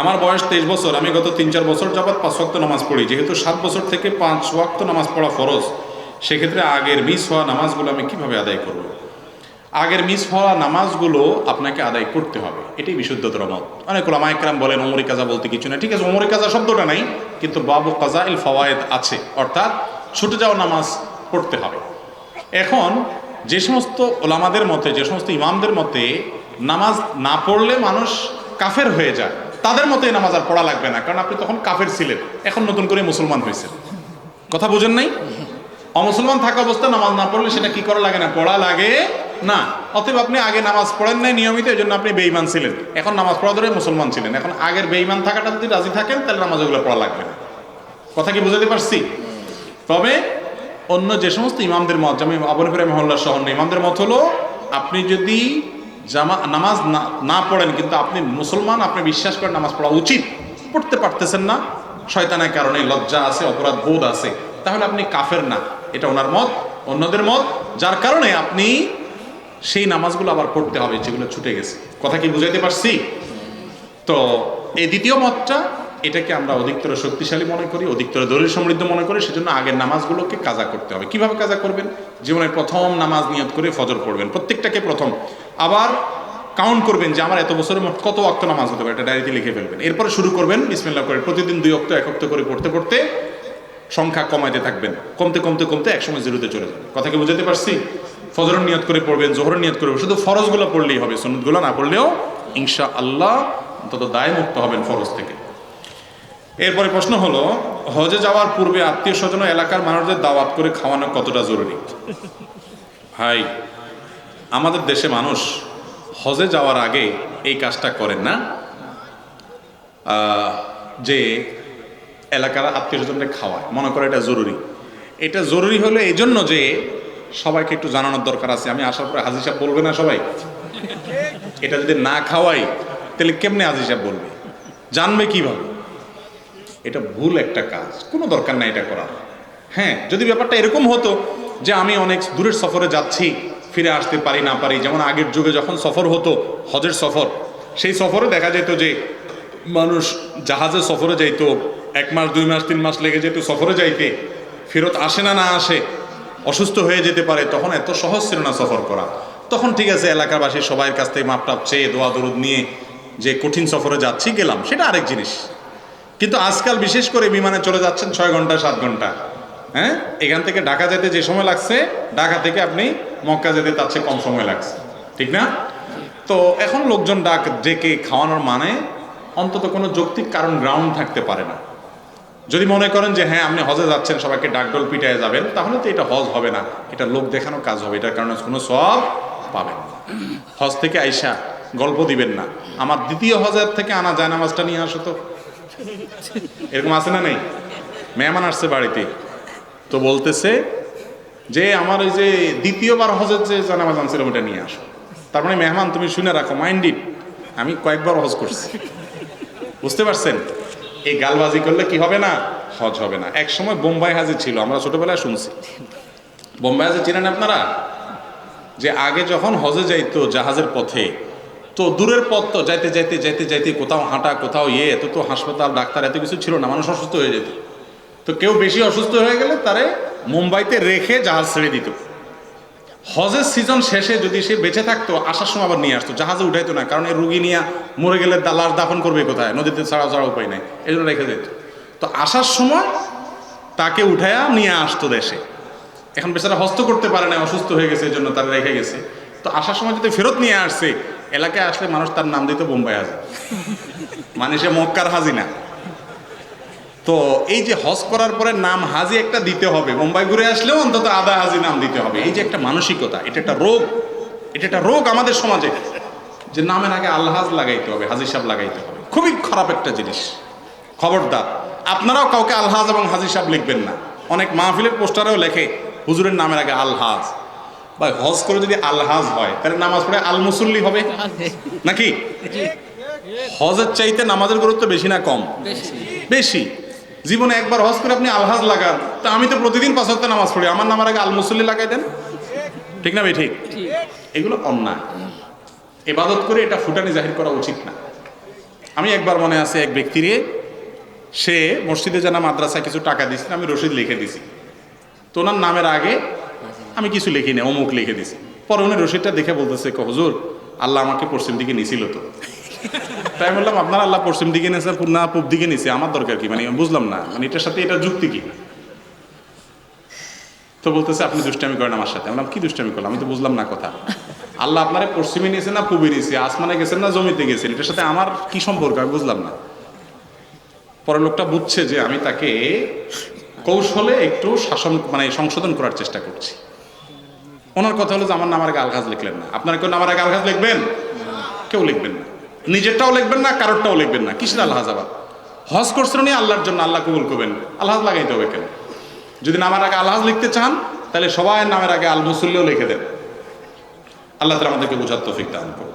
আমার বয়স তেইশ বছর, আমি গত তিন চার বছর যাবৎ পাঁচ ওয়াক্ত নামাজ পড়ি। যেহেতু সাত বছর থেকে পাঁচ ওয়াক্ত নামাজ পড়া ফরজ, সেক্ষেত্রে আগের মিস হওয়া নামাজগুলো আমি কীভাবে আদায় করব? আগের মিস হওয়া নামাজগুলো আপনাকে আদায় করতে হবে। এটাই বিশুদ্ধতর মত। অনেক ওলামাইকরাম বলেন, ওমরি কাজা বলতে কিছু না ঠিক আছে, ওমরি কাজা শব্দটা নাই, কিন্তু বাবু কাজা ইল ফওয়ায়েদ আছে, অর্থাৎ ছুটে যাওয়া নামাজ পড়তে হবে। এখন যে সমস্ত ওলামাদের মতে, যে সমস্ত ইমামদের মতে, নামাজ না পড়লে মানুষ কাফের হয়ে যায়। তাদের মতে এই নামাজ আর পড়া লাগবে না, কারণ আপনি তখন কাফের ছিলেন, এখন নতুন করে মুসলমান হয়েছেন। কথা বুঝেন নাই? অমুসলমান থাকা অবস্থায় নামাজ না পড়লে সেটা কি করা লাগে না? পড়া লাগে না। অতএব আপনি আগে নামাজ পড়েন নাই নিয়মিত, এই জন্য আপনি বেইমান ছিলেন। এখন নামাজ পড়া ধরে মুসলমান ছিলেন। এখন আগের বেইমান থাকাটা যদি রাজি থাকেন, তাহলে নামাজ ওগুলো পড়া লাগবে না। কথা কি বুঝাতে পারছি? তবে অন্য যে সমস্ত ইমামদের মত, যেমন আবনপুরে মহল্লা সহ অন্য ইমামদের মত হলো, আপনি যদি জামা, নামাজ না পড়েন, কিন্তু আপনি মুসলমান, আপনি বিশ্বাস করেন নামাজ পড়া উচিত। পড়তে পারতেছেন না, শয়তানের কারণে লজ্জা আছে, অপরাধ বোধ আছে। তাহলে আপনি কাফের না। এটা ওনার মত, অন্যদের মত। যার কারণে আপনি সেই নামাজগুলো আবার পড়তে হবে, যেগুলো ছুটে গেছে। কথা কি বুঝাইতে পারছি? তো এই দ্বিতীয় মতটা, এটাকে আমরা অধিকতর শক্তিশালী মনে করি, অধিকতর দলিল সমৃদ্ধ মনে করি, সেজন্য আগের নামাজগুলোকে কাজা করতে হবে। কীভাবে কাজা করবেন? জীবনের প্রথম নামাজ নিয়ত করে ফজর পড়বেন। প্রত্যেকটাকে প্রথম। আবার কাউন্ট করবেন যে আমার এত বছরের মোট কত অক্ত নামাজ হতে পারে, এটা ডায়েরিতে লিখে ফেলবেন। এরপরে শুরু করবেন, বিসমিল্লাহ করে প্রতিদিন দুই অক্ত এক অক্ত করে পড়তে পড়তে সংখ্যা কমাইতে থাকবেন। কমতে কমতে কমতে একসময় জিরোতে চলে যাবে। কথা কি বুঝাতে পারছি? ফজরের নিয়ত করে পড়বেন, জোহরের নিয়ত করে শুধু ফরজগুলো পড়লেই হবে সন্ন্যতগুলো না পড়লেও ইনশা আল্লাহ অন্তত দায় মুক্ত হবেন ফরজ থেকে। এরপরে প্রশ্ন হলো, হজে যাওয়ার পূর্বে আত্মীয় স্বজন এলাকার মানুষদের দাওয়াত করে খাওয়ানো কতটা জরুরি? ভাই আমাদের দেশে মানুষ হজে যাওয়ার আগে এই কাজটা করেন না। যে এলাকার আত্মীয় স্বজনকে খাওয়ায়। মনে করে এটা জরুরি। এটা জরুরি হলো এই জন্য যে সবাইকে একটু জানানোর দরকার আছে। আমি আসার পরে হাজির সাহেব বলবে না সবাই? এটা যদি না খাওয়াই, তাহলে কেমনে হাজির সাহেব বলবে? জানবে কীভাবে? এটা ভুল একটা কাজ। কোনো দরকার নাই এটা করার। হ্যাঁ যদি ব্যাপারটা এরকম হতো যে আমি অনেক দূরের সফরে যাচ্ছি ফিরে আসতে পারি না পারি। যেমন আগের যুগে যখন সফর হতো, হজের সফর, সেই সফরে দেখা যেত যে মানুষ জাহাজে সফরে যাইতো, এক মাস, দুই মাস, তিন মাস লেগে যেত সফরে যাইতে। ফেরত আসে না না আসে, অসুস্থ হয়ে যেতে পারে, তখন এত সহজ ছিল না সফর করা। তখন ঠিক আছে, এলাকাবাসী সবাই কাছ থেকে মাপটাপ চেয়ে, দোয়া দরুদ নিয়ে যে কঠিন সফরে যাচ্ছি, গেলাম, সেটা আরেক জিনিস। কিন্তু আজকাল বিশেষ করে বিমানে চলে যাচ্ছেন ছয় ঘণ্টা, সাত ঘণ্টা। হ্যাঁ? এখান থেকে ঢাকা যেতে যে সময় লাগছে, ঢাকা থেকে আপনি মক্কা যেতে তার চেয়ে কম সময় লাগছে। ঠিক না? তো এখন লোকজন ডাক ডেকে খাওয়ানোর মানে? অন্তত কোনো যৌক্তিক কারণ গ্রাউন্ড থাকতে পারে না। যদি মনে করেন যে হ্যাঁ আপনি হজে যাচ্ছেন, সবাইকে ডাকডোল পিটায় যাবেন, তাহলে তো এটা হজ হবে না। এটা লোক দেখানো কাজ হবে। এটার কারণে কোনো সব পাবেন। হজ থেকে আইসা গল্প দিবেন না। আমার দ্বিতীয় হজের থেকে আনা যায় নামাজটা নিয়ে আসো তো। এরকম আছে না নেই? মেহমান আসছে বাড়িতে। তো বলতেছে যে আমার ওই যে দ্বিতীয়বার হজের যে জানামাজ আনছিলাম, ওটা নিয়ে আসো। তার মানে মেহমান, তুমি শুনে রাখো মাইন্ডিড আমি কয়েকবার হজ করছি। বুঝতে পারছেন? এই গালবাজি করলে কি হবে না? হজ হবে না। এক সময় বোম্বাই হাজি ছিল, আমরা ছোটবেলায় শুনছি। বোম্বাই হাজি চিনেন আপনারা? যে আগে যখন হজে যাইতো জাহাজের পথে, তো দূরের পথ তো যাইতে যাইতে যাইতে যাইতে কোথাও হাঁটা, কোথাও ইয়ে এত তো হাসপাতাল, ডাক্তার, এত কিছু ছিল না, মানুষ অসুস্থ হয়ে যেত। তো কেউ বেশি অসুস্থ হয়ে গেলে তারে মুম্বাইতে রেখে জাহাজ ছেড়ে দিত। হজের সিজন শেষে যদি সে বেঁচে থাকতো, আসার সময় আবার নিয়ে আসতো। জাহাজে উঠাইতো না, কারণ এই রুগী নিয়ে মরে গেলে লাশ দাফন করবে কোথায়? নদীতে ছাড়া ছাড়া উপায় নাই। এই জন্য রেখে যেত তো আসার সময় তাকে উঠায়া নিয়ে আসতো দেশে। এখন বেচারা হস্ত করতে পারে না অসুস্থ হয়ে গেছে এই জন্য তারা রেখে গেছে। তো আসার সময় যদি ফেরত নিয়ে আসছে এলাকায় আসলে মানুষ তার নাম দিত বোম্বাই হাজি। মানে সে মক্কার হাজি না। তো এই যে হজ করার পরে নাম হাজি একটা দিতে হবে। মুম্বাই ঘুরে আসলেও অন্তত আদা হাজি নাম দিতে হবে। এই যে একটা মানসিকতা এটা একটা রোগ। এটা একটা রোগ আমাদের সমাজে। যে নামের আগে আল্লাহাজ লাগাইতে হবে হাজি সাহেব লাগাইতে হবে। খুবই খারাপ একটা জিনিস। খবরদার। আপনারাও কাউকে আলহাজ এবং হাজি সাহেব লিখবেন না। অনেক মাহফিলের পোস্টারেও লেখে হুজুরের নামের আগে আলহাজ বা হজ করে যদি আলহাজ হয় তাহলে নামাজ পড়ে আল মুসল্লি হবে? নাকি? হজের চাইতে নামাজের গুরুত্ব বেশি না কম? বেশি। জীবনে একবার হজ করে আপনি আলহাজ লাগান। তা আমি তো প্রতিদিন পাঁচ ওয়াক্ত নামাজ পড়ি। আমার নামের আগে আল মুসল্লি লাগাই দেন। ঠিক না ভাই? ঠিক। এগুলো অন্যায়। এবাদত করে এটা ফুটানি জাহির করা উচিত না। আমি একবার মনে আছে এক ব্যক্তিরে সে মসজিদে জানা মাদ্রাসায় কিছু টাকা দিয়েছিল আমি রসিদ লিখে দিছি। তো ওনার নামের আগে আমি কিছু লিখি না অমুক লিখে দিছি। পরে উনি রসিদটা দেখে বলতেছে "ক হুজুর, আল্লাহ আমাকে পশ্চিম দিকে নিছিল তো? তাই বললাম আপনার আল্লাহ পশ্চিম দিকে নিয়েছে, না পূব দিকে নিছে আমার দরকার কি? মানে বুঝলাম না। মানে এটার সাথে এটা যুক্তি কি? তো বলতেছে, আপনি দুষ্টামি করেন আমার সাথে। আমি কি দুষ্টামি করলাম? আমি তো বুঝলাম না কথা। আল্লাহ আপনারে পশ্চিমে নিয়েছে না পূবে নিয়েছে? আসমানে গেছেন না জমিতে গেছেন? এটার সাথে আমার কি সম্পর্ক? আমি বুঝলাম না। পরে লোকটা বুঝছে যে আমি তাকে কৌশলে একটু শাসন মানে সংশোধন করার চেষ্টা করছি। ওনার কথা হলো যে, আমার নামার আলঘাজ লিখলেন না। আপনার কেউ নামার আগে আলঘাজ লিখবেন? কেউ লিখবেন না। নিজেরটাও লিখবেন না, কারোরটাও লিখবেন না। কিসের আল্লাহ হাজাবাদ হজ করছেন উনি আল্লাহর জন্য আল্লাহ কবুল করবেন। আল্লাহ লাগাইতে হবে কেন? যদি নামের আগে আল্লাহ লিখতে চান, তাহলে সবাই নামের আগে আল মুসল্লিও লিখে দেন। আল্লাহ তালা আমাদেরকে বোঝার তৌফিক দান করুন।